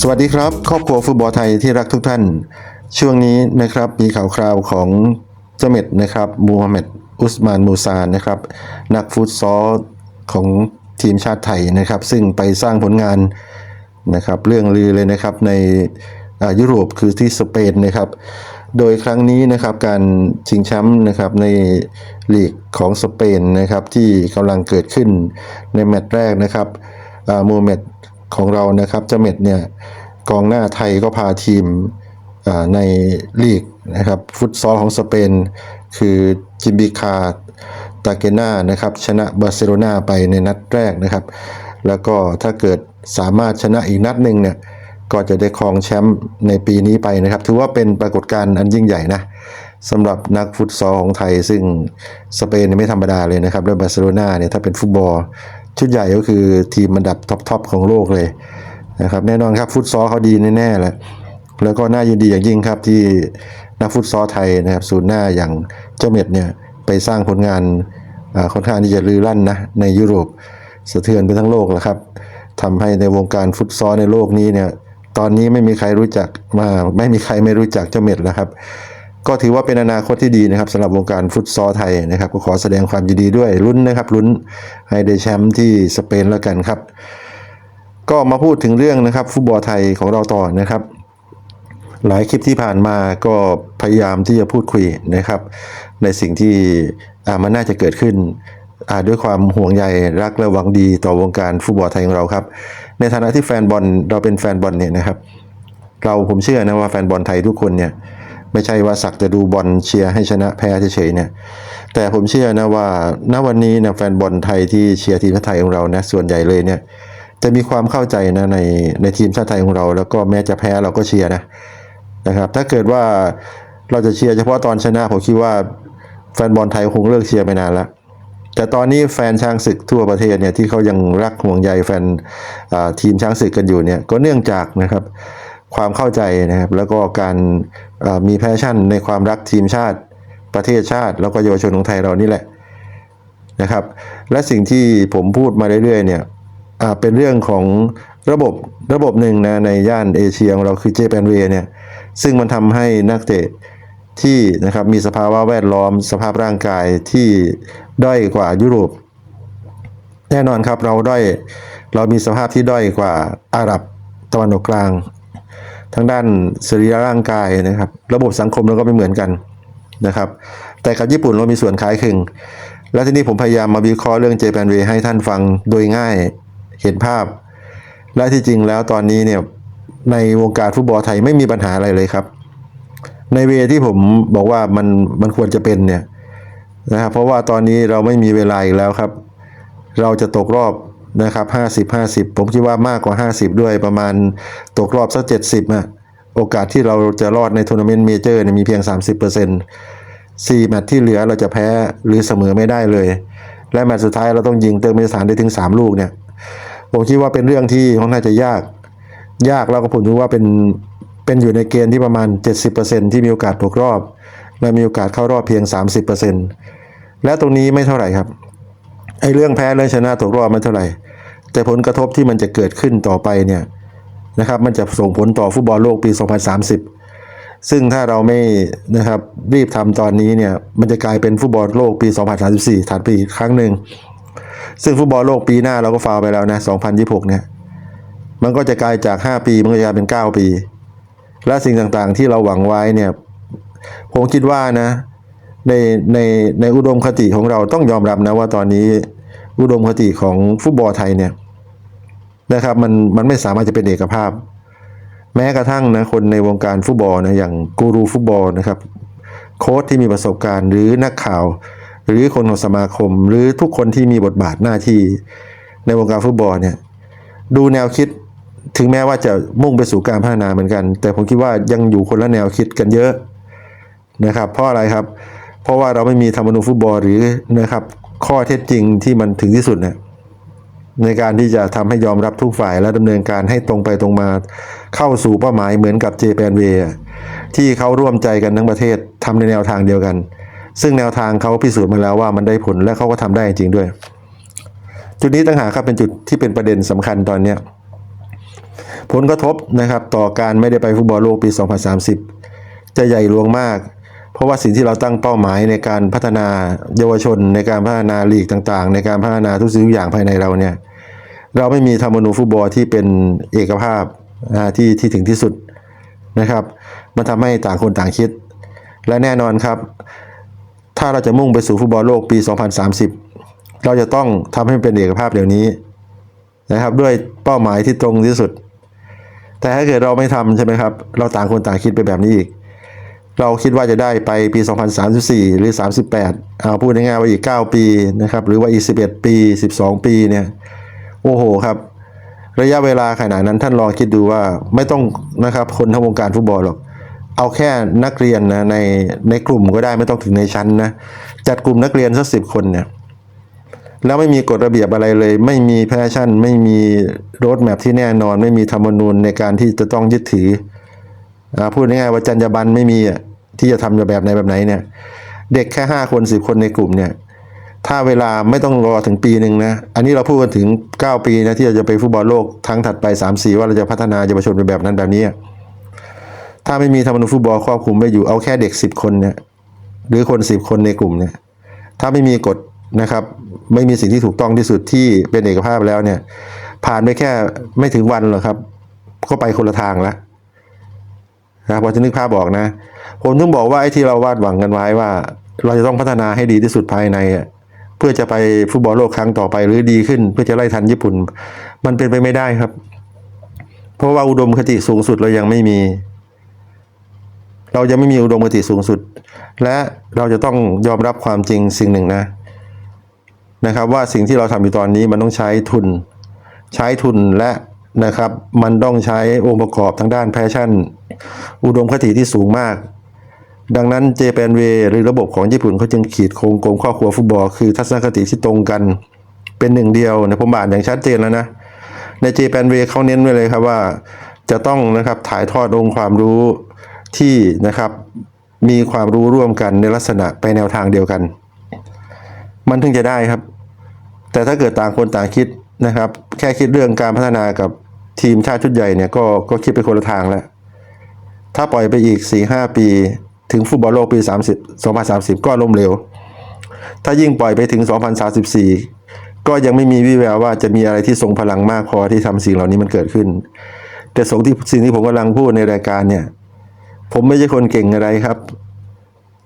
สวัสดีครับ ครอบครัวฟุตบอลไทยที่รักทุกท่าน ช่วงนี้นะครับมีข่าวคราวของเจเม็ดนะครับมูฮัมหมัดอุสมานมูซานะครับนักฟุตซอลของทีมชาติไทยนะครับ ซึ่งไปสร้างผลงานนะครับเรื่องลือเลยนะครับในยุโรปคือที่สเปนนะครับ โดยครั้งนี้นะครับการชิงแชมป์นะครับในลีกของสเปนนะครับที่กำลังเกิดขึ้นในแมตช์แรกนะครับมูฮัมหมัด ของเรานะครับเจเม็ดเนี่ยกองหน้าไทยก็พาทีมในลีกนะครับฟุตซอลของสเปน คือจิมบิคาตาเกนานะครับชนะบาร์เซโลนาไปในนัดแรกนะครับ แล้วก็ถ้าเกิดสามารถชนะอีกนัดหนึ่งเนี่ยก็จะได้ครองแชมป์ในปีนี้ไปนะครับ ถือว่าเป็นปรากฏการณ์อันยิ่งใหญ่นะสำหรับนักฟุตซอลของไทย ซึ่งสเปนไม่ธรรมดาเลยนะครับ แล้วบาร์เซโลนาเนี่ยถ้าเป็นฟุตบอล ชุดใหญ่ก็คือทีมอันดับท็อปๆของโลกเลยนะครับแน่นอนครับฟุตซอลเขาดีแน่ๆแหละแล้วก็น่ายินดีอย่างยิ่งครับที่นักฟุตซอลไทยนะครับศูนย์หน้าอย่างเจ้าเม็ดเนี่ยไปสร้างผลงานค่อนข้างที่จะลือลั่นนะในยุโรปสะเทือนไปทั้งโลกแล้วครับทำให้ในวงการฟุตซอลในโลกนี้เนี่ยตอนนี้ไม่มีใครรู้จักมาไม่มีใครไม่รู้จักเจ้าเม็ดแล้วครับ ก็ถือว่าเป็นอนาคตที่ดีนะครับสำหรับวงการฟุตซอลไทยนะครับ ก็ขอแสดงความยินดีด้วยลุ้นนะครับลุ้นให้ได้แชมป์ที่สเปนแล้วกันครับ ก็มาพูดถึงเรื่องนะครับฟุตบอลไทยของเราต่อนะครับ หลายคลิปที่ผ่านมาก็พยายามที่จะพูดคุยนะครับ ในสิ่งที่มันน่าจะเกิดขึ้นด้วยความห่วงใยรักและหวังดีต่อวงการฟุตบอลไทยของเราครับ ในฐานะที่แฟนบอลเราเป็นแฟนบอลเนี่ยนะครับ เราผมเชื่อนะว่าแฟนบอลไทยทุกคนเนี่ย ไม่ใช่ว่าสักจะดูบอลเชียร์ให้ชนะแพ้เฉยๆเนี่ยแต่ผมเชื่อนะว่าณวันนี้นะแฟนบอลไทยที่เชียร์ทีมชาติไทยของเรานะส่วนใหญ่เลยเนี่ยจะมีความเข้าใจนะในในทีมชาติไทยของเรา แล้วก็แม้จะแพ้เราก็เชียร์นะนะครับถ้าเกิดว่าเราจะเชียร์เฉพาะตอนชนะผมคิดว่าแฟนบอลไทยคงเลิกเชียร์ไปนานแล้วแต่ตอนนี้แฟนช้างศึกทั่วประเทศเนี่ยที่เขายังรักห่วงใยแฟนทีมช้างศึกกันอยู่เนี่ยก็เนื่องจากนะครับ ความเข้าใจนะครับ แล้วก็การมีแพชชั่นในความรักทีมชาติประเทศชาติ แล้วก็เยาวชนของไทยเรานี่แหละนะครับ และสิ่งที่ผมพูดมาเรื่อยๆเนี่ยอ่าเป็นเรื่องของระบบระบบหนึ่งนะในย่านเอเชียของเราคือเจแปนเวเนี่ย ซึ่งมันทำให้นักเตะที่นะครับมีสภาวะแวดล้อมสภาพร่างกายที่ด้อยกว่ายุโรป แน่นอนครับเราด้อยเรามีสภาพที่ด้อยกว่าอาหรับตะวันออกกลาง ทั้งด้านสรีระร่างกายนะครับ ระบบสังคมเราก็ไม่เหมือนกันนะครับ แต่กับญี่ปุ่นเรามีส่วนคล้ายคลึง แล้วทีนี้ผมพยายามมาวิเคราะห์เรื่องเจแปนเวให้ท่านฟังโดยง่ายเห็นภาพ และที่จริงแล้วตอนนี้เนี่ยในวงการฟุตบอลไทยไม่มีปัญหาอะไรเลยครับ ในเวที่ผมบอกว่ามันมันควรจะเป็นเนี่ยนะครับเพราะว่าตอนนี้เราไม่มีเวลาอีกแล้วครับ เราจะตกรอบ นะครับ50 50ผมคิดว่ามากกว่า50ด้วยประมาณตกรอบสัก70อะโอกาสที่เราจะรอดในทัวร์นาเมนต์เมเจอร์เนี่ยมีเพียง 30%สี่แมตช์ที่เหลือเราจะแพ้หรือเสมอไม่ได้เลย และแมตช์สุดท้ายเราต้องยิงเติมเอสารได้ถึง 3 ลูกเนี่ย ผมคิดว่าเป็นเรื่องที่ค่อนข้างจะยาก ยากแล้วก็ผมถือว่าเป็นเป็นอยู่ในเกณฑ์ที่ประมาณ 70%ที่มีโอกาสตกรอบ และมีโอกาสเข้ารอบเพียง 30%และตรงนี้ไม่เท่าไหร่ครับไอ้เรื่องแพ้เรื่องชนะตกรอบไม่เท่าไหร่ แต่ผลกระทบที่มันจะเกิดขึ้นต่อไปเนี่ยนะครับมันจะส่งผลต่อฟุตบอลโลกปี 2030 ซึ่งถ้าเราไม่นะครับรีบทำตอนนี้เนี่ยมันจะกลายเป็นฟุตบอลโลกปี 2034ถัดไปอีกครั้งหนึ่งซึ่งฟุตบอลโลกปีหน้าเราก็ฟาวไปแล้วนะ2026เนี่ยมันก็จะกลายจาก 5 ปีมันก็จะกลายเป็น 9 ปี และสิ่งต่างๆที่เราหวังไว้เนี่ยผมคิดว่านะในในในอุดมคติของเราต้องยอมรับนะว่าตอนนี้ อุดมคติของฟุตบอลไทยเนี่ยนะครับมันมันไม่สามารถจะเป็นเอกภาพ แม้กระทั่งนะคนในวงการฟุตบอลนะอย่างกูรูฟุตบอลนะครับโค้ชที่มีประสบการณ์หรือนักข่าว หรือคนของสมาคม หรือทุกคนที่มีบทบาทหน้าที่ในวงการฟุตบอลเนี่ยดูแนวคิดถึงแม้ว่าจะมุ่งไปสู่การพัฒนาเหมือนกัน แต่ผมคิดว่ายังอยู่คนละแนวคิดกันเยอะนะครับ เพราะอะไรครับ เพราะว่าเราไม่มีธรรมนูญฟุตบอลหรือนะครับ ข้อเท็จจริงที่มันถึงที่สุดเนี่ยในการที่จะทำให้ยอมรับทุกฝ่ายและดำเนินการให้ตรงไปตรงมา เข้าสู่เป้าหมายเหมือนกับเจแปนเวที่เขาร่วมใจกันทั้งประเทศทำในแนวทางเดียวกัน ซึ่งแนวทางเขาพิสูจน์มาแล้วว่ามันได้ผลและเขาก็ทำได้จริงด้วย จุดนี้ต่างหากครับเป็นจุดที่เป็นประเด็นสำคัญตอนเนี้ผลกระทบนะครับต่อการไม่ได้ไปฟุตบอลโลกปี 2030 จะใหญ่หลวงมาก เพราะว่าสิ่งที่เราตั้งเป้าหมายในการพัฒนาเยาวชน ในการพัฒนาลีกต่างๆ ในการพัฒนาทุกสิ่งทุกอย่างภายในเราเนี่ยเราไม่มีธรรมนูฟุตบอลที่เป็นเอกภาพที่ที่ถึงที่สุดนะครับ มันทำให้ต่างคนต่างคิด และแน่นอนครับ ถ้าเราจะมุ่งไปสู่ฟุตบอลโลกปี 2030 เราจะต้องทำให้มันเป็นเอกภาพเดี๋ยวนี้นะครับด้วยเป้าหมายที่ตรงที่สุด แต่ถ้าเกิดเราไม่ทำใช่ไหมครับ เราต่างคนต่างคิดไปแบบนี้อีก เราคิดว่าจะได้ไปปี 2034 หรือ 38เอาพูดง่ายๆว่าอีก 9 ปีนะครับ หรือว่าอีก 11 ปี 12 ปีเนี่ย โอ้โหครับ ระยะเวลาขนาดนั้นท่านลองคิดดูว่าไม่ต้องนะครับคนทั้งวงการฟุตบอลหรอก เอาแค่นักเรียนนะในในกลุ่มก็ได้ไม่ต้องถึงในชั้นนะ จัดกลุ่มนักเรียนสักสิบคนเนี่ยแล้วไม่มีกฎระเบียบอะไรเลย ไม่มีแพชชั่น ไม่มีโรดแมพที่แน่นอน ไม่มีธรรมนูญในการที่จะต้องยึดถืออาพูดง่ายๆว่าจรรยาบรรณไม่มีอะ ที่จะทำแบบไหนแบบไหนเนี่ย เด็กแค่ห้าคนสิบคนในกลุ่มเนี่ย ถ้าเวลาไม่ต้องรอถึงปีหนึ่งนะ อันนี้เราพูดกันถึง 9 ปีนะที่เราจะไปฟุตบอลโลกครั้งถัดไป3 4ว่าเราจะพัฒนาเยาวชนไปแบบนั้นแบบนี้ ถ้าไม่มีธรรมนูญฟุตบอลครอบคลุมไม่อยู่เอาแค่เด็ก 10 คนเนี่ยหรือคน 10 คนในกลุ่มเนี่ย ถ้าไม่มีกฎนะครับ ไม่มีสิ่งที่ถูกต้องที่สุดที่เป็นเอกภาพแล้วเนี่ย ผ่านไปแค่ไม่ถึงวันหรอกครับ ก็ไปคนละทางแล้วนะครับพอจะนึกภาพบอกนะ ผมถึงบอกว่าไอ้ที่เราวาดหวังกันไว้ว่า เราจะต้องพัฒนาให้ดีที่สุดภายในเพื่อจะไปฟุตบอลโลกครั้งต่อไปหรือดีขึ้น เพื่อจะไล่ทันญี่ปุ่น มันเป็นไปไม่ได้ครับ เพราะว่าอุดมคติสูงสุดเรายังไม่มี เรายังไม่มีอุดมคติสูงสุด และเราจะต้องยอมรับความจริงสิ่งหนึ่งนะ นะครับว่าสิ่งที่เราทำอยู่ตอนนี้มันต้องใช้ทุน ใช้ทุนและนะครับ มันต้องใช้องค์ประกอบทางด้านแพชชั่น อุดมคติที่สูงมาก ดังนั้นเจแปนเวหรือระบบของญี่ปุ่นเขาจึงขีดโครงกลมครอบครัวฟุตบอลคือทัศนคติที่ตรงกันเป็นหนึ่งเดียวในผมอ่านอย่างชัดเจนแล้วนะ ในเจแปนเวเขาเน้นไว้เลยครับว่า จะต้องนะครับถ่ายทอดองค์ความรู้ที่นะครับมีความรู้ร่วมกันในลักษณะไปแนวทางเดียวกัน มันถึงจะได้ครับ แต่ถ้าเกิดต่างคนต่างคิดนะครับ แค่คิดเรื่องการพัฒนากับทีมชาติชุดใหญ่เนี่ยก็ก็คิดไปคนละทางแล้วถ้าปล่อยไปอีก4-5ปี ถึงฟุตบอลโลกปี 30 2030 ก็ล้มเหลว ถ้ายิ่งปล่อยไปถึง 2034 ก็ยังไม่มีวิแววว่าจะมีอะไรที่ทรงพลังมากพอที่ทำสิ่งเหล่านี้มันเกิดขึ้น แต่สงที่สิ่งที่ผมกำลังพูดในรายการเนี่ย ผมไม่ใช่คนเก่งอะไรครับ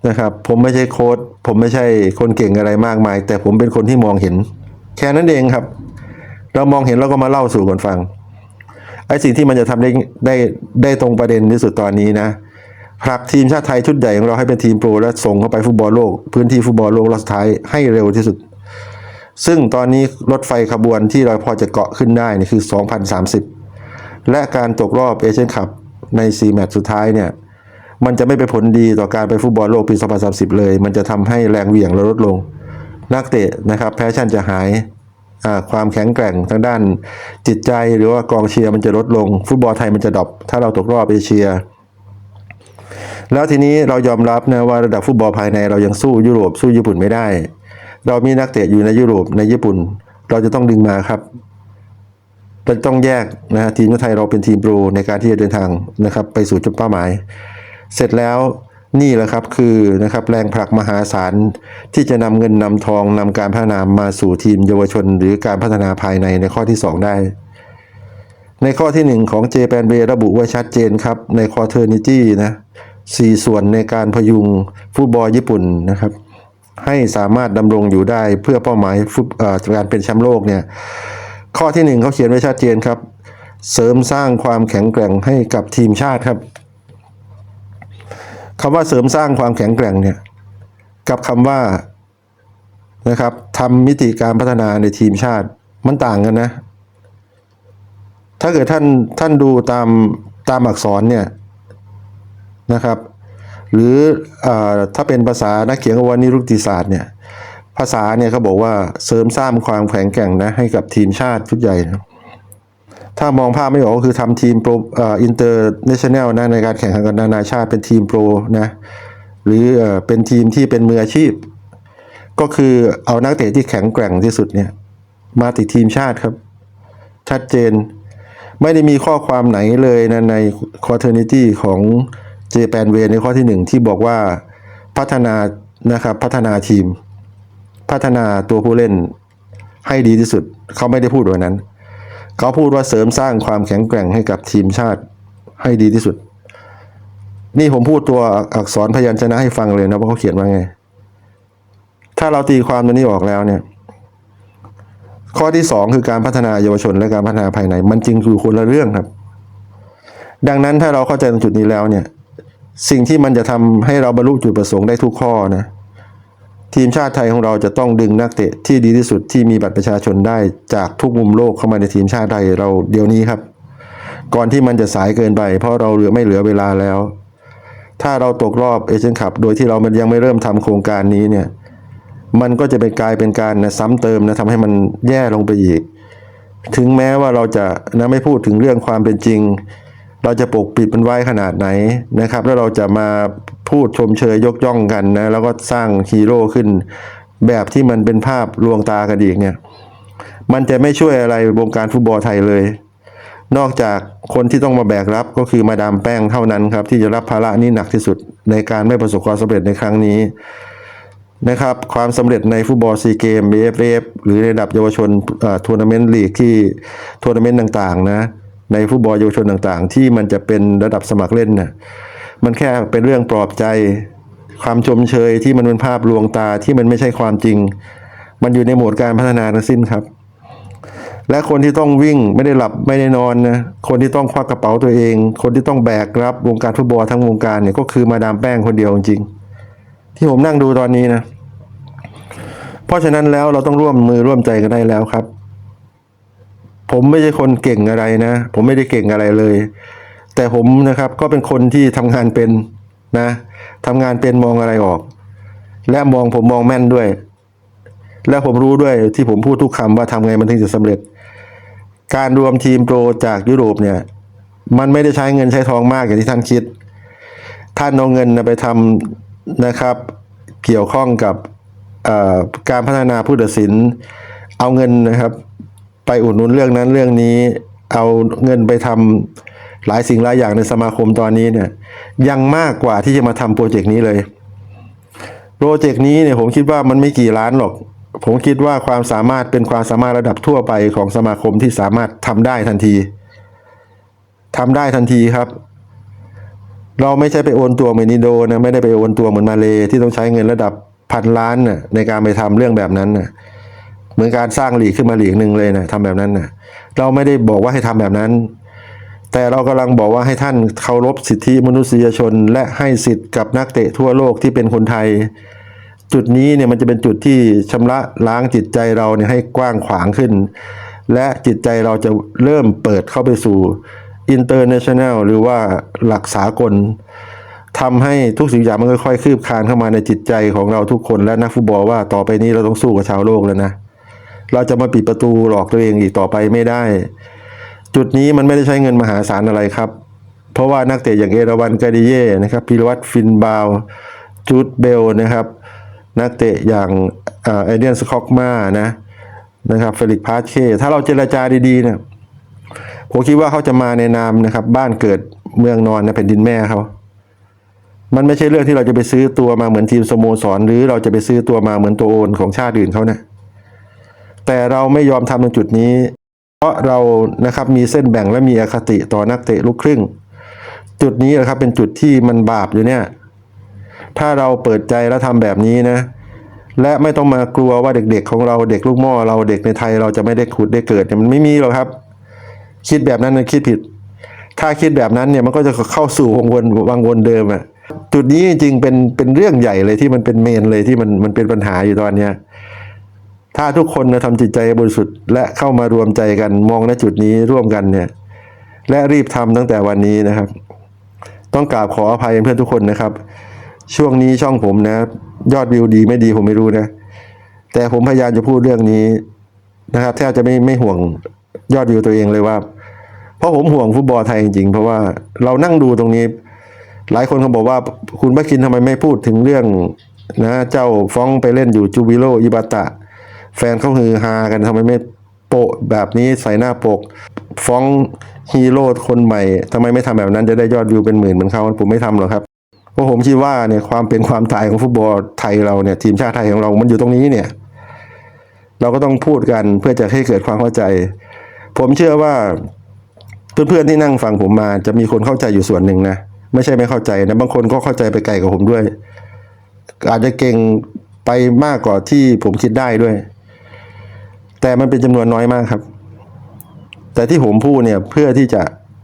นะครับ ผมไม่ใช่โค้ดผมไม่ใช่คนเก่งอะไรมากมาย แต่ผมเป็นคนที่มองเห็น แค่นั้นเองครับ เรามองเห็นเราก็มาเล่าสู่กันฟังไอ้สิ่งที่มันจะทำได้ได้ได้ตรงประเด็นที่สุดตอนนี้นะ ผลักทีมชาติไทยชุดใหญ่ของเราให้เป็นทีมโปรและส่งเข้าไปฟุตบอลโลก พื้นที่ฟุตบอลโลกรอบสุดท้ายให้เร็วที่สุด ซึ่งตอนนี้รถไฟขบวนที่เราพอจะเกาะขึ้นได้นี่คือ 2030 และการตกรอบเอเชียนคัพใน4แมตช์สุดท้ายเนี่ยมันจะไม่ไปนผลดีต่อการไปฟุตบอลโลกปี 2030 เลย มันจะทำให้แรงเหวี่ยงเราลดลง นักเตะนะครับแพชชั่นจะหายความแข็งแกร่งทางด้านจิตใจหรือว่ากองเชียร์มันจะลดลง ฟุตบอลไทยมันจะดรอปถ้าเราตกรอบเอเชีย แล้วทีนี้เรายอมรับนะว่าระดับฟุตบอลภายในเรายังสู้ยุโรปสู้ญี่ปุ่นไม่ได้ เรามีนักเตะอยู่ในยุโรปในญี่ปุ่น เราจะต้องดึงมาครับเราต้องแยกนะฮะทีมไทยเราเป็นทีมโปรในการที่จะเดินทางนะครับ ไปสู่จุดเป้าหมาย เสร็จแล้วนี่แหละครับคือนะครับแรงผลักมหาศาลที่จะนำเงินนำทองนำการพัฒนามาสู่ทีมเยาวชน หรือการพัฒนาภายในในข้อที่ 2 ได้ ในข้อที่ 1 ของเจแปนเบระบุไว้ชัดเจนครับในคอเทอร์นิตี้นะ สี่ส่วนในการพยุงฟุตบอลญี่ปุ่นนะครับ ให้สามารถดำรงอยู่ได้เพื่อเป้าหมายฟุตการเป็นแชมป์โลกเนี่ยข้อที่หนึ่งเขาเขียนไว้ชัดเจนครับ เสริมสร้างความแข็งแกร่งให้กับทีมชาติครับคำว่าเสริมสร้างความแข็งแกร่งเนี่ยกับคำว่านะครับทำมิติการพัฒนาในทีมชาติมันต่างกันนะ ถ้าเกิดท่านท่านดูตามตามอักษรเนี่ย นะครับ หรืออถ้าเป็นภาษานักเขียนวานิรุติศาสตร์เนี่ยภาษาเนี่ยเขาบอกว่าเสริมสร้างความแข็งแกร่งนะให้กับทีมชาติชุดใหญ่นะถ้ามองภาพไม่ออกก็คือทำทีมโปรอินเตอร์เนชั่นแนลนะในการแข่งขันกันนานาชาติเป็นทีมโปรนะหรือเอ่อเป็นทีมที่เป็นมืออาชีพ ก็คือเอานักเตะที่แข็งแกร่งที่สุดเนี่ยมาติดทีมชาติครับ ชัดเจน ไม่ได้มีข้อความไหนเลยนะใน quaternity ของ Japan Way ในข้อที่หนึ่งที่บอกว่าพัฒนานะครับพัฒนาทีม พัฒนาตัวผู้เล่นให้ดีที่สุด เขาไม่ได้พูดแบบนั้น เขาพูดว่าเสริมสร้างความแข็งแกร่งให้กับทีมชาติให้ดีที่สุด นี่ผมพูดตัวอักษรพยัญชนะให้ฟังเลยนะว่าเขาเขียนว่าไง ถ้าเราตีความตัวนี้ออกแล้วเนี่ย ข้อที่สองคือการพัฒนาเยาวชนและการพัฒนาภายใน มันจริงคือคนละเรื่องครับ ดังนั้นถ้าเราเข้าใจตรงจุดนี้แล้วเนี่ย สิ่งที่มันจะทำให้เราบรรลุจุดประสงค์ได้ทุกข้อนะทีมชาติไทยของเราจะต้องดึงนักเตะที่ดีที่สุดที่มีบัตรประชาชนได้จากทุกมุมโลกเข้ามาในทีมชาติไทยเราเดี๋ยวนี้ครับ ก่อนที่มันจะสายเกินไป เพราะเราเหลือไม่เหลือเวลาแล้ว ถ้าเราตกรอบเอเชียนคัพโดยที่เรามันยังไม่เริ่มทำโครงการนี้เนี่ย มันก็จะเป็นกลายเป็นการนะซ้ำเติมนะทำให้มันแย่ลงไปอีก ถึงแม้ว่าเราจะนะไม่พูดถึงเรื่องความเป็นจริง เราจะปกปิดมันไว้ขนาดไหนนะครับ แล้วเราจะมาพูดชมเชยยกย่องกันนะแล้วก็สร้างฮีโร่ขึ้น แบบที่มันเป็นภาพลวงตากันอีกเนี่ยมันจะไม่ช่วยอะไรวงการฟุตบอลไทยเลย นอกจากคนที่ต้องมาแบกรับก็คือมาดามแป้งเท่านั้นครับ ที่จะรับภาระนี้หนักที่สุดในการไม่ประสบความสำเร็จในครั้งนี้นะครับความสำเร็จในฟุตบอลซีเกม BFF หรือในระดับเยาวชนทัวร์นาเมนต์ลีกที่ทัวร์นาเมนต์ต่างๆนะ ในฟุตบอลเยาวชนต่างๆ ที่มันจะเป็นระดับสมัครเล่นนะ่ะมันแค่เป็นเรื่องปลอบใจ ความชมเชยที่มันเป็นภาพลวงตาที่มันไม่ใช่ความจริง มันอยู่ในโหมดการพัฒนาทั้งสิ้นครับ และคนที่ต้องวิ่งไม่ได้หลับไม่ได้นอนนะคนที่ต้องควักกระเป๋าตัวเอง คนที่ต้องแบกรับวงการฟุตบอลทั้งวงการเนี่ยก็คือมาดามแป้งคนเดียวจริงๆที่ผมนั่งดูตอนนี้นะเพราะฉะนั้นแล้วเราต้องร่วมมือร่วมใจกันได้แล้วครับ ผมไม่ใช่คนเก่งอะไรนะ ผมไม่ได้เก่งอะไรเลย แต่ผมนะครับก็เป็นคนที่ทำงานเป็นนะทำงานเป็นมองอะไรออก และมองผมมองแม่นด้วย และผมรู้ด้วยที่ผมพูดทุกคำว่าทำไงมันถึงจะสำเร็จ การรวมทีมโปรจากยุโรปเนี่ย มันไม่ได้ใช้เงินใช้ทองมากอย่างที่ท่านคิด ท่านเอาเงินไปทำนะครับ เกี่ยวข้องกับการพัฒนาผู้ตัดสิน เอาเงินนะครับ ไปอุดหนุนเรื่องนั้นเรื่องนี้ เอาเงินไปทำหลายสิ่งหลายอย่างในสมาคมตอนนี้เนี่ย ยังมากกว่าที่จะมาทำโปรเจกต์นี้เลย โปรเจกต์นี้เนี่ยผมคิดว่ามันไม่กี่ล้านหรอก ผมคิดว่าความสามารถเป็นความสามารถระดับทั่วไปของสมาคมที่สามารถทำได้ทันทีทำได้ทันทีครับ เราไม่ใช่ไปโอนตัวเหมือนอินโดนะไม่ได้ไปโอนตัวเหมือนมาเลที่ต้องใช้เงินระดับพันล้านน่ะในการไปทำเรื่องแบบนั้นน่ะ เหมือนการสร้างหลีกขึ้นมาหลีกหนึ่งเลยนะทำแบบนั้นน่ะเราไม่ได้บอกว่าให้ทำแบบนั้น แต่เรากำลังบอกว่าให้ท่านเคารพสิทธิมนุษยชน และให้สิทธิ์กับนักเตะทั่วโลกที่เป็นคนไทย จุดนี้เนี่ยมันจะเป็นจุดที่ชำระล้างจิตใจเราเนี่ยให้กว้างขวางขึ้น และจิตใจเราจะเริ่มเปิดเข้าไปสู่ international หรือว่าหลักสากลทำให้ทุกสิ่งอย่างมันค่อยๆคืบคลานเข้ามาในจิตใจของเราทุกคนและนักฟุตบอลว่าต่อไปนี้เราต้องสู้กับชาวโลกแล้วนะ เราจะมาปิดประตูหลอกตัวเองอีกต่อไปไม่ได้ จุดนี้มันไม่ได้ใช้เงินมหาศาลอะไรครับ เพราะว่านักเตะอย่างเอราวันกาดิเย่นะครับพิรวัตรฟินบาวจูดเบลนะครับ นักเตะอย่างเอเดียนสคอกมานะนะครับเฟลิกพาสเคถ้าเราเจรจาดีๆเนี่ยผมคิดว่าเขาจะมาในนามนะครับ บ้านเกิดเมืองนอนในะแผ่นดินแม่เขามันไม่ใช่เรื่องที่เราจะไปซื้อตัวมาเหมือนทีมสโมสร หรือเราจะไปซื้อตัวมาเหมือนตัวโอนของชาติอื่นเขานะ แต่เราไม่ยอมทำตรงจุดนี้ เพราะเรานะครับมีเส้นแบ่งและมีอคติต่อนักเตะลูกครึ่ง จุดนี้นะครับเป็นจุดที่มันบาปอยู่เนี่ย ถ้าเราเปิดใจแล้วทำแบบนี้นะ และไม่ต้องมากลัวว่าเด็กๆ ของเราเด็กลูกหม้อเราเด็กในไทยเราจะไม่ได้ขุดได้เกิดเนี่ยมันไม่มีหรอกครับ คิดแบบนั้นนะคิดผิด ถ้าคิดแบบนั้นเนี่ยมันก็จะเข้าสู่วงวนวังวนเดิมอะจุดนี้จริงเป็นเป็นเรื่องใหญ่เลยที่มันเป็นเมนเลยที่มันมันเป็นปัญหาอยู่ตอนเนี้ย ถ้าทุกคนนะทำจิตใจบริสุทธิ์และเข้ามารวมใจกันมองณจุดนี้ร่วมกันเนี่ย และรีบทำตั้งแต่วันนี้นะครับ ต้องกราบขออภัยเพื่อนทุกคนนะครับ ช่วงนี้ช่องผมนะ ยอดวิวดีไม่ดีผมไม่รู้นะ แต่ผมพยายามจะพูดเรื่องนี้นะครับแทบจะไม่ไม่ห่วงยอดวิวตัวเองเลยว่า เพราะผมห่วงฟุตบอลไทยจริงๆ เพราะว่าเรานั่งดูตรงนี้ หลายคนเขาบอกว่าคุณบักคินทำไมไม่พูดถึงเรื่องนะเจ้าฟ้องไปเล่นอยู่จูบิโลอิบาตะ แฟนเขาฮือฮากันทำไมไม่โปะแบบนี้ใส่หน้าปก ฟ้องฮีโร่คนใหม่ทำไมไม่ทำแบบนั้นจะได้ยอดวิวเป็นหมื่นเหมือนเขาผมไม่ทำหรอกครับเพราะผมคิดว่าเนี่ยความเป็นความตายของฟุตบอลไทยเราเนี่ย ทีมชาติไทยของเรา มันอยู่ตรงนี้เนี่ย เราก็ต้องพูดกันเพื่อจะให้เกิดความเข้าใจ ผมเชื่อว่าเพื่อนๆที่นั่งฟังผมมาจะมีคนเข้าใจอยู่ส่วนหนึ่งนะไม่ใช่ไม่เข้าใจนะบางคนก็เข้าใจไปไกลกว่าผมด้วย อาจจะเก่งไปมากกว่าที่ผมคิดได้ด้วย แต่มันเป็นจำนวนน้อยมากครับ แต่ที่ผมพูดเนี่ยเพื่อที่จะ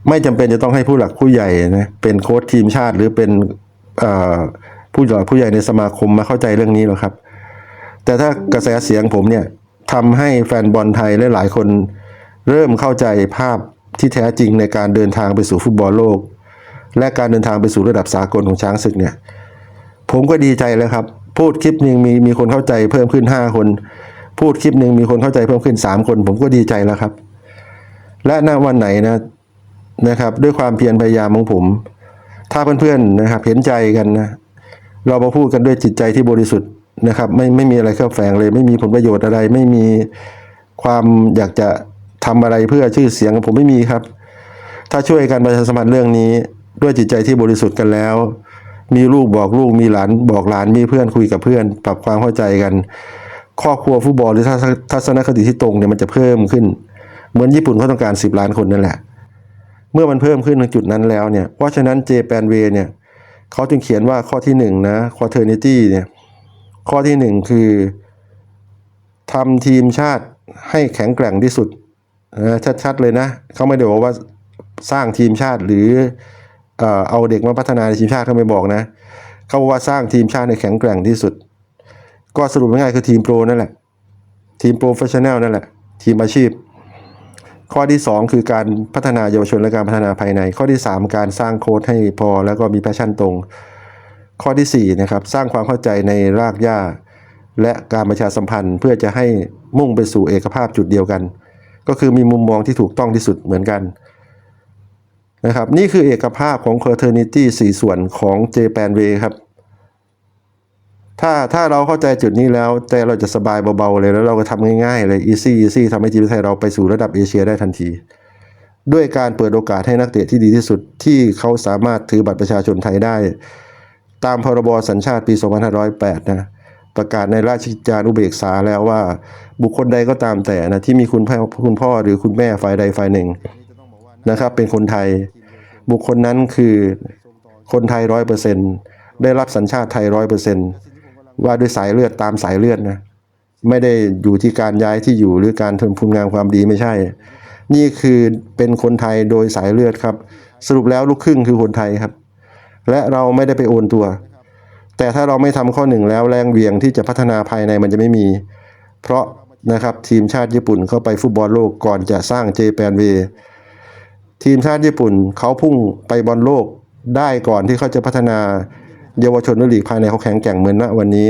ไม่จำเป็นจะต้องให้ผู้หลักผู้ใหญ่นะเป็นโค้ชทีมชาติ หรือเป็นผู้หลักผู้ใหญ่ในสมาคมมาเข้าใจเรื่องนี้หรอกครับ แต่ถ้ากระแสเสียงผมเนี่ยทำให้แฟนบอลไทยลหลายคนเริ่มเข้าใจภาพที่แท้จริงในการเดินทางไปสู่ฟุตบอลโลก และการเดินทางไปสู่ระดับสากลของช้างศึกเนี่ย ผมก็ดีใจแล้วครับ พูดคลิปหนึ่งมีมีคนเข้าใจเพิ่มขึ้น 5 คน พูดคลิปหนึ่งมีคนเข้าใจเพิ่มขึ้น 3 คน ผมก็ดีใจแล้วครับ และณวันไหนนะนะครับ ด้วยความเพียรพยายามของผม ถ้าเพื่อนๆนะครับ เห็นใจกันนะเรามาพูดกันด้วยจิตใจที่บริสุทธิ์นะครับ ไม่ไม่มีอะไรเครือบแฝงเลย ไม่มีผลประโยชน์อะไร ไม่มีความอยากจะทำอะไรเพื่อชื่อเสียงผมไม่มีครับ ถ้าช่วยกันประชาสัมพันธ์เรื่องนี้ ด้วยจิตใจที่บริสุทธิ์กันแล้ว มีลูกบอกลูกมีหลานบอกหลานมีเพื่อนคุยกับเพื่อน ปรับความเข้าใจกัน ครอบครัวฟุตบอลหรือทัศทัศนคติที่ตรงเนี่ยมันจะเพิ่มขึ้น เหมือนญี่ปุ่นเขาต้องการ 10 ล้านคนนั่นแหละ เมื่อมันเพิ่มขึ้นในจุดนั้นแล้วเนี่ยเพราะฉะนั้นเจแปนเวเนี่ยเขาจึงเขียนว่าข้อที่หนึ่งนะ quaternity เนี่ยข้อที่หนึ่งคือทำทีมชาติให้แข็งแกร่งที่สุดชัดๆเลยนะเขาไม่ได้บอกว่าสร้างทีมชาติหรือเอ่อเอาเด็กมาพัฒนาในทีมชาติเขาไม่บอกนะเขาบอกว่าสร้างทีมชาติให้แข็งแกร่งที่สุด ก็สรุปง่ายๆคือทีมโปรนั่นแหละ ทีมโปรเฟชชั่นแนลนั่นแหละ ทีมอาชีพ ข้อที่ 2 คือการพัฒนาเยาวชนและการพัฒนาภายใน ข้อที่ 3 การสร้างโค้ดให้พอแล้วก็มีแพชชั่นตรง ข้อที่4นะครับสร้างความเข้าใจในรากหญ้า และการประชาสัมพันธ์ เพื่อจะให้มุ่งไปสู่เอกภาพจุดเดียวกัน ก็คือมีมุมมองที่ถูกต้องที่สุดเหมือนกันนะครับนี่คือเอกภาพของ Fraternity 4 ส่วนของ j p a n Way ครับ ถ้าถ้าเราเข้าใจจุดนี้แล้วใจเราจะสบายเบาๆเลยแล้วเราก็ทำง่ายๆเลย easy easy ทำให้ทีมไทยเราไปสู่ระดับเอเชียได้ทันที ด้วยการเปิดโอกาสให้นักเตะที่ดีที่สุดที่เขาสามารถถือบัตรประชาชนไทยได้ ตามพรบสัญชาติปี 2508 นะประกาศในราชกิจจานุเบกษาแล้วว่าบุคคลใดก็ตามแต่นะที่มีคุณพ่อคุณพ่อหรือคุณแม่ฝ่ายใดฝ่ายหนึ่งนะครับ เป็นคนไทย บุคคลนั้นคือคนไทยร้อยเปอร์เซ็นต์ได้รับสัญชาติไทยร้อยเปอร์เซ็นต์ ว่าด้วยสายเลือดตามสายเลือดนะไม่ได้อยู่ที่การย้ายที่อยู่หรือการทำคุณงามความดีไม่ใช่ นี่คือเป็นคนไทยโดยสายเลือดครับ สรุปแล้วลูกครึ่งคือคนไทยครับ และเราไม่ได้ไปโอนตัว แต่ถ้าเราไม่ทำข้อหนึ่งแล้วแรงเวียงที่จะพัฒนาภายในมันจะไม่มี เพราะนะครับทีมชาติญี่ปุ่นเข้าไปฟุตบอลโลกก่อนจะสร้างเจแปนเวทีมชาติญี่ปุ่นเขาพุ่งไปบอลโลกได้ก่อนที่เขาจะพัฒนา เยาวชนลีกภายในเขาแข็งแกร่งเหมือนณวันนี้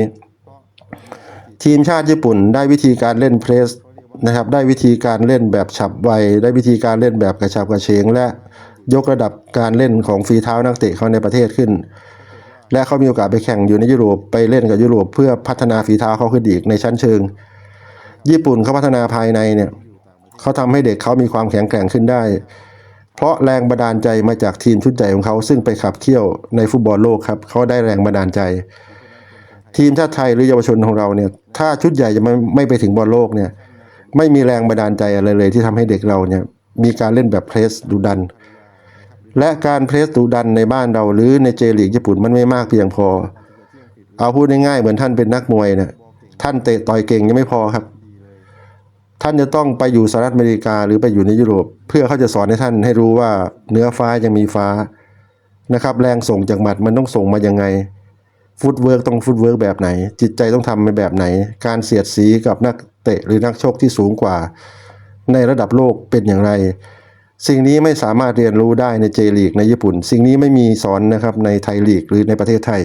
ทีมชาติญี่ปุ่นได้วิธีการเล่นเพรสนะครับได้วิธีการเล่นแบบฉับไวได้วิธีการเล่นแบบกระฉับกระเฉงและยกระดับการเล่นของฝีเท้านักเตะเขาในประเทศขึ้น และเขามีโอกาสไปแข่งอยู่ในยุโรปไปเล่นกับยุโรปเพื่อพัฒนาฝีเท้าเขาขึ้นอีกในชั้นเชิง ญี่ปุ่นเขาพัฒนาภายในเนี่ยเขาทำให้เด็กเขามีความแข็งแกร่งขึ้นได้ เพราะแรงบันดาลใจมาจากทีมชุดใหญ่ของเขา ซึ่งไปขับเคี่ยวในฟุตบอลโลกครับเขาได้แรงบันดาลใจ ทีมชาติไทยหรือเยาวชนของเราเนี่ย ถ้าชุดใหญ่จะไม่ไม่ไปถึงบอลโลกเนี่ย ไม่มีแรงบันดาลใจอะไรเลย ที่ทำให้เด็กเราเนี่ยมีการเล่นแบบเพรสดุดัน และการเพรสดุดันในบ้านเรา หรือในเจลีกญี่ปุ่นมันไม่มากเพียงพอ เอาพูดง่ายๆเหมือนท่านเป็นนักมวยเนี่ยท่านเตะต่อยเก่งยังไม่พอครับ ท่านจะต้องไปอยู่สหรัฐอเมริกาหรือไปอยู่ในยุโรป เพื่อเขาจะสอนให้ท่านให้รู้ว่าเนื้อฟ้ายังมีฟ้านะครับ แรงส่งจากหมัดมันต้องส่งมายังไงฟุตเวิร์กต้องฟุตเวิร์กแบบไหน จิตใจต้องทำในแบบไหน การเสียดสีกับนักเตะหรือนักชกที่สูงกว่า ในระดับโลกเป็นอย่างไร สิ่งนี้ไม่สามารถเรียนรู้ได้ในเจลีกในญี่ปุ่น สิ่งนี้ไม่มีสอนนะครับในไทยลีกหรือในประเทศไทย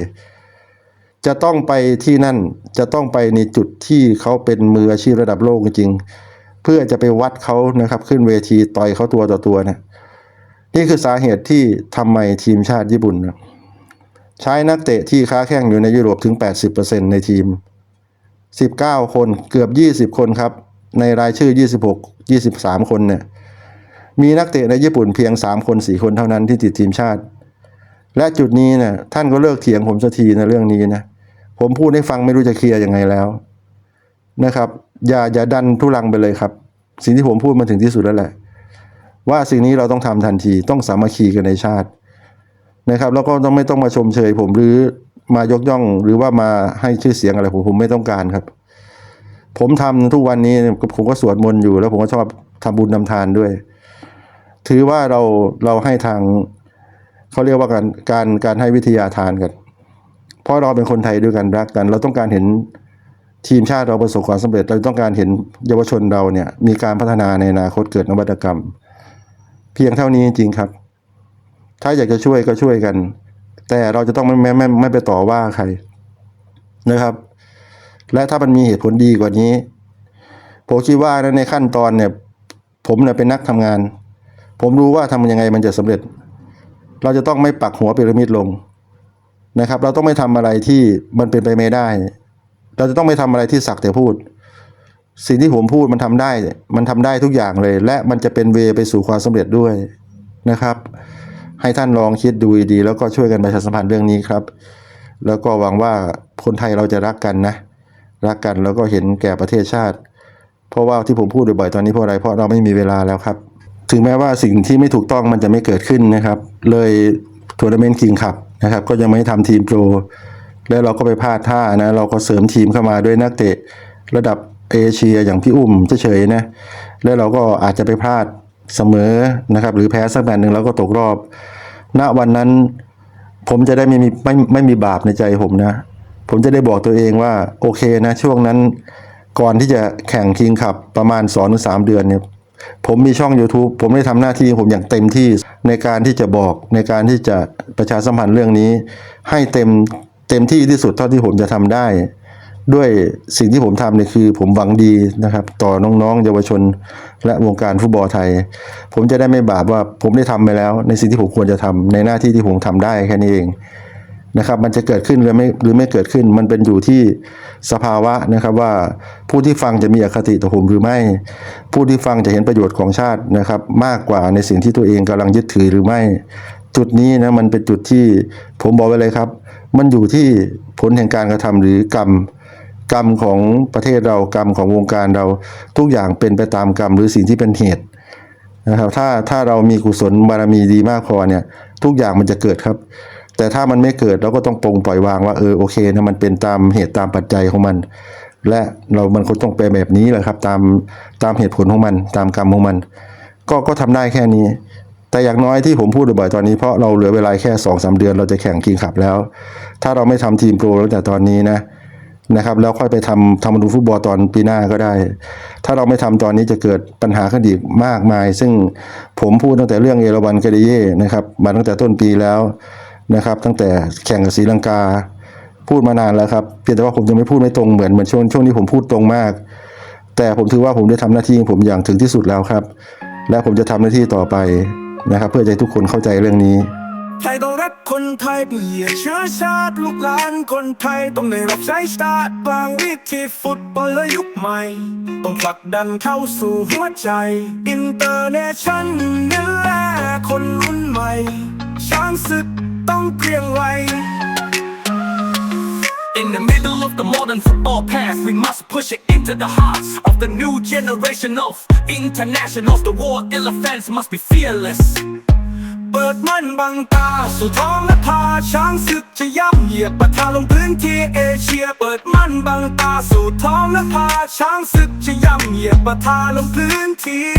จะต้องไปที่นั่นจะต้องไปในจุดที่เขาเป็นมืออาชีพระดับโลกจริงเพื่อจะไปวัดเขานะครับ ขึ้นเวทีต่อยเขาตัวต่อตัวเนะนี่คือสาเหตุที่ทำไมทีมชาติญี่ปุ่นนะใช้นักเตะที่ค้าแข่งอยู่ในยุโรปถึง 80%ในทีม 19 คนเกือบ 20 คนครับ ในรายชื่อ 26 23 คนเนี่ยมีนักเตะในญี่ปุ่นเพียง 3 คน 4 คนเท่านั้นที่ติดทีมชาติ และจุดนี้นะท่านก็เลิกเถียงผมสักทีในเรื่องนี้นะผมพูดให้ฟังไม่รู้จะเคลียร์ยังไงแล้วนะครับ อย่าอย่าดันทุลังไปเลยครับ สิ่งที่ผมพูดมาถึงที่สุดแล้วแหละ ว่าสิ่งนี้เราต้องทำทันทีต้องสามัคคีกันในชาตินะครับ แล้วก็ต้องไม่ต้องมาชมเชย ผมหรือมายกย่องหรือว่ามาให้ชื่อเสียงอะไรผมผมไม่ต้องการครับ ผมทำทุกวันนี้ผมก็สวดมนต์อยู่ แล้วผมก็ชอบทำบุญนำทานด้วย ถือว่าเราเราให้ทาง เขาเรียกว่าการการการให้วิทยาทานกัน เพราะเราเป็นคนไทยด้วยกันรักกัน เราต้องการเห็นทีมชาติเราประสบความสำเร็จ เราต้องการเห็นเยาวชนเราเนี่ยมีการพัฒนาในอนาคตเกิดนวัตกรรม เพียงเท่านี้จริงครับ ถ้าอยากจะช่วยก็ช่วยกัน แต่เราจะต้องไม่ไม่ไม่ไม่ไปต่อว่าใครนะครับ และถ้ามันมีเหตุผลดีกว่านี้ผมคิดว่านะในขั้นตอนเนี่ย ผมเนี่ยเป็นนักทำงาน ผมรู้ว่าทำยังไงมันจะสำเร็จ เราจะต้องไม่ปักหัวพีระมิดลงนะครับ เราต้องไม่ทำอะไรที่มันเป็นไปไม่ได้ เราจะต้องไม่ทำอะไรที่สักแต่พูด สิ่งที่ผมพูดมันทำได้ มันทำได้ทุกอย่างเลย และมันจะเป็นเวไปสู่ความสำเร็จด้วยนะครับ ให้ท่านลองคิดดูดีแล้วก็ช่วยกันประชาสัมพันธ์เรื่องนี้ครับ แล้วก็หวังว่าคนไทยเราจะรักกันนะ รักกันแล้วก็เห็นแก่ประเทศชาติ เพราะว่าที่ผมพูดบ่อยๆตอนนี้เพราะอะไรเพราะเราไม่มีเวลาแล้วครับ ถึงแม้ว่าสิ่งที่ไม่ถูกต้องมันจะไม่เกิดขึ้นนะครับ เลยทัวร์นาเมนต์คิงคับนะครับ ก็ยังไม่ทำทีมโปรแล้วเราก็ไปพลาดท่านะ เราก็เสริมทีมเข้ามาด้วยนักเตะระดับเอเชียอย่างพี่อุ้มเฉยๆนะ แล้วเราก็อาจจะไปพลาดเสมอนะครับ หรือแพ้สักแมตช์หนึ่งแล้วก็ตกรอบ ณวันนั้น ผมจะได้ไม่มีไม่ไม่มีบาปในใจผมนะ ผมจะได้บอกตัวเองว่าโอเคนะ ช่วงนั้นก่อนที่จะแข่งคิงขับประมาณ2อถึงสามเดือนเนี่ย ผมมีช่อง YouTube ผมได้ทำหน้าที่ผมอย่างเต็มที่ในการที่จะบอกในการที่จะประชาสัมพันธ์เรื่องนี้ ให้เต็มเต็มที่ที่สุดเท่าที่ผมจะทำได้ ด้วยสิ่งที่ผมทำเนี่ยคือ ผมหวังดีนะครับ ต่อน้องๆ เยาวชน และวงการฟุตบอลไทย ผมจะได้ไม่บาปว่าผมได้ทำไปแล้ว ในสิ่งที่ผมควรจะทำในหน้าที่ที่ผมทำได้แค่นี้เอง นะครับมันจะเกิดขึ้นหรือไม่หรือไม่เกิดขึ้น มันเป็นอยู่ที่สภาวะนะครับว่าผู้ที่ฟังจะมีอคติต่อผมหรือไม่ ผู้ที่ฟังจะเห็นประโยชน์ของชาตินะครับ มากกว่าในสิ่งที่ตัวเองกำลังยึดถือหรือไม่ จุดนี้นะมันเป็นจุดที่ผมบอกไว้เลยครับ มันอยู่ที่ผลแห่งการกระทำหรือกรรมกรรมของประเทศเรากรรมของวงการเราทุกอย่างเป็นไปตามกรรมหรือสิ่งที่เป็นเหตุนะครับถ้าถ้าเรามีกุศลบารมีดีมากพอเนี่ยทุกอย่างมันจะเกิดครับ แต่ถ้ามันไม่เกิดเราก็ต้องปรงปล่อยวางว่าเออโอเคนะมันเป็นตามเหตุตามปัจจัยของมัน และเรามันคงต้องไปแบบนี้แหละครับ ตามตามเหตุผลของมัน ตามกรรมของมัน ก็ก็ทำได้แค่นี้ แต่อย่างน้อยที่ผมพูดบ่อยๆตอนนี้เพราะเราเหลือเวลาแค่2อสเดือนเราจะแข่งคิงขับแล้ว ถ้าเราไม่ทำทีมโปรตั้งแต่ตอนนี้นะนะครับแล้วค่อยไปทำทำดูฟุตบอลตอนปีหน้าก็ได้ ถ้าเราไม่ทำตอนนี้จะเกิดปัญหาขึ้นอีกมากมาย ซึ่งผมพูดตั้งแต่เรื่องเอราวันกาเดเย่นะครับมาตั้งแต่ต้นปีแล้ว นะครับ ตั้งแต่แข่งกับศรีลังกาพูดมานานแล้วครับเพียงแต่ว่าผมจะไม่พูดไม่ตรงเหมือนเหมือนช่วงช่วงนี้ผมพูดตรงมาก แต่ผมถือว่าผมได้ทำหน้าที่ของผมอย่างถึงที่สุดแล้วครับ และผมจะทำหน้าที่ต่อไปนะครับ เพื่อให้ทุกคนเข้าใจเรื่องนี้ไทยต้องรักคนไทยเปลี่ยนเชื้อชาติลูกหลานคนไทยต้องได้รับใช้ชาติบางวิธีฟุตบอลและยุคใหม่ ต้องผลักดันเข้าสู่หัวใจอินเตอร์เนชั่นนี่แหละคนรุ่นใหม่ ช้างศึก ต้องเกรียงไว In the middle of the modern football path, we must push it into the hearts of the new generation of internationals. The war elephants must be fearless. เปิดมันบังตา สู่ท้องและพาช้างศึกจะย่ำเหยียบประทาลงพื้นที่เอเชีย เปิดมันบังตา สู่ท้องและพาช้างศึกจะย่ำเหยียบประทาลงพื้นที่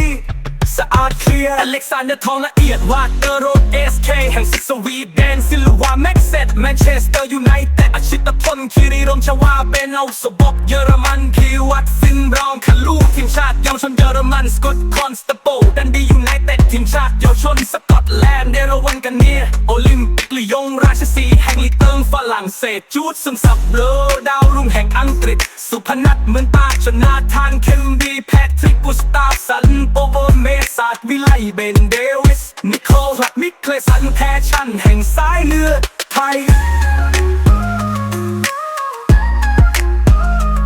สะอาดเคลียร์อเล็กซานเดอร์ทองละเอียดวาดเดอร์โรดเอสเคแห่งศึกสวีเดนซิลวาแม็กเซตแมนเชสเตอร์ยูไนเต็ดอาชิตพลคิริรมชวาเป็นเอาสบกเยอรมันพีวัตซินบรองคาลูทีมชาติเยาวชนเยอรมันสกอตคอนสตโปดันดียูไนเต็ดทีมชาติเยาวชนสกอตแลนด์เดรวันกันเนียโอลิมปิกลียงราชสีแห่งลีเติงฝรั่งเศสจูดซึมซับเบลอดาวรุ่งแห่งอังกฤษ สุพนัทเหมือนตาชนาธานเคมดีแพทริกกุสตาฟสันโอเวอร์เมศาสาดวิไลเบนเดวิส นิโคลัดมิเคลสันแพชชั่นแห่งสายเลือดไทย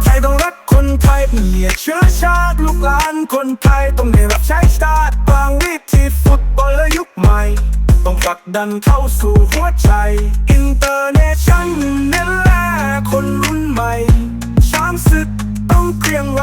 ไทยต้องรักคนไทยเหยียเชื้อชาติลูกหลานคนไทยต้องได้รับใช้ชาติบางวิธีฟุตบอลยุคใหม่ ต้องผลักดันเข้าสู่หัวใจ อินเตอร์เนชั่นเน้นแลคนรุ่นใหม่ ช้างศึกต้องเกรียงไร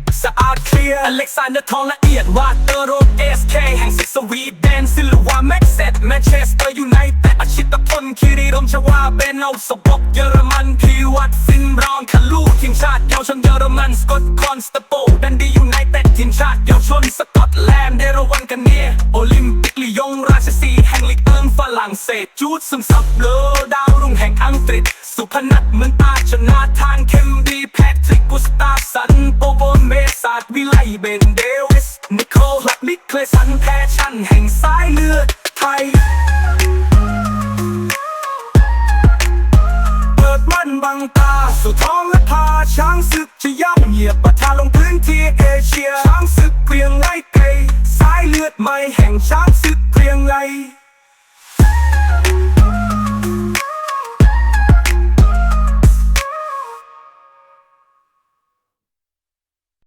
สะอาดเคลียร์อเล็กซานเดอร์ทองละเอียดวาเตอร์โรดเอสเคแห่งสิสวีเดนซิลวาแม็กเซตแมนเชสเตอร์ยูไนเต็ดอาชิตพลคิริรมชวาเบนเอาสบกเยอรมันพีวัตฟินรองคาลูทีมชาติเยาวชนเยอรมันสกอตคอนสเตโปดันดียูไนเต็ดทีมชาติเยาวชนสกอตแลนด์เดรวันกันเนียโอลิ รั่งเศสจูดซึมซับเลอดาวรุ่งแห่งอังกฤษ สุพนัทเหมืองตาชนาทานเคมบีแพทริกกุสตาสัน โปโบเมสาดวิไลเบนเดวิส นิโคลักนิคเลสันแพชั่นแห่งสายเลือดไทย เปิดมันบังตาสู่ท้องและพาช้างศึกจะย่ำเหยียบปะทาลงพื้นที่เอเชีย ช้างศึกเกรียงไรไกรสายเลือดใหม่แห่งช้างศึกเปลี่ยนไร Bye.